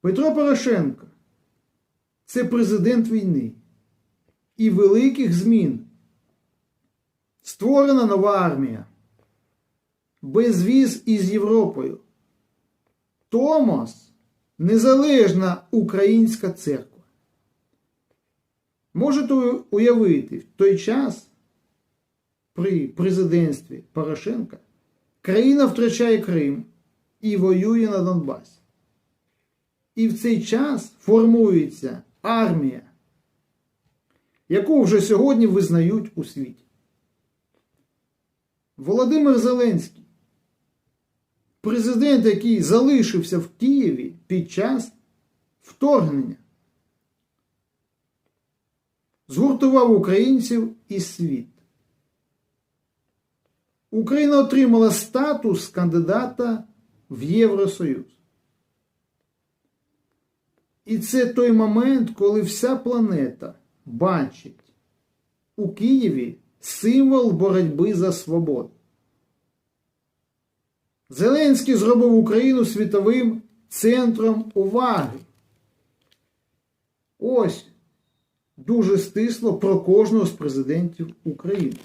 Петро Порошенко це президент війни і великих змін. Створена нова армія. Безвіз із Європою. Томос незалежна українська церква. Можете уявити, в той час при президентстві Порошенка країна втрачає Крим і воює на Донбасі. І в цей час формується армія, яку вже сьогодні визнають у світі. Володимир Зеленський, президент, який залишився в Києві під час вторгнення, згуртував українців і світ. Україна отримала статус кандидата в Євросоюз. І це той момент, коли вся планета бачить у Києві символ боротьби за свободу. Зеленський зробив Україну світовим центром уваги. Ось дуже стисло про кожного з президентів України.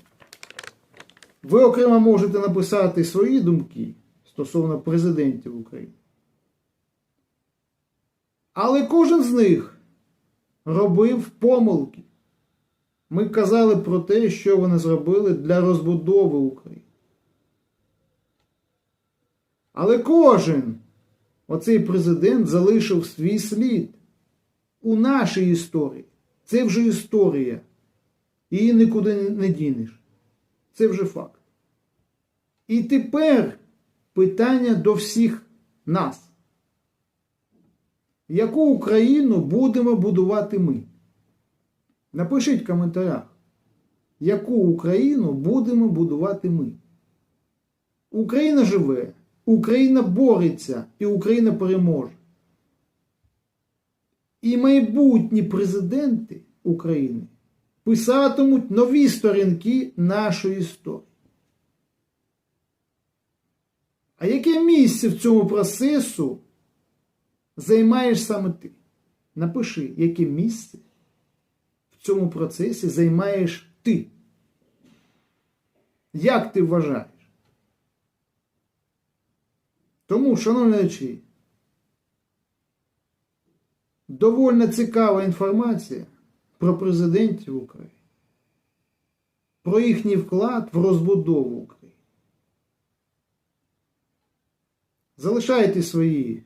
Ви окремо можете написати свої думки стосовно президентів України. Але кожен з них робив помилки. Ми казали про те, що вони зробили для розбудови України. Але кожен оцей президент залишив свій слід у нашій історії. Це вже історія. Її нікуди не дінеш. Це вже факт. І тепер питання до всіх нас. Яку Україну будемо будувати ми? Напишіть в коментарях, яку Україну будемо будувати ми. Україна живе, Україна бореться і Україна переможе. І майбутні президенти України писатимуть нові сторінки нашої історії. А яке місце в цьому процесу займаєш саме ти? Напиши, яке місце в цьому процесі займаєш ти. Як ти вважаєш? Тому, шановні глядачі, довольно цікава інформація про президентів України, про їхній вклад в розбудову України. Залишайте свої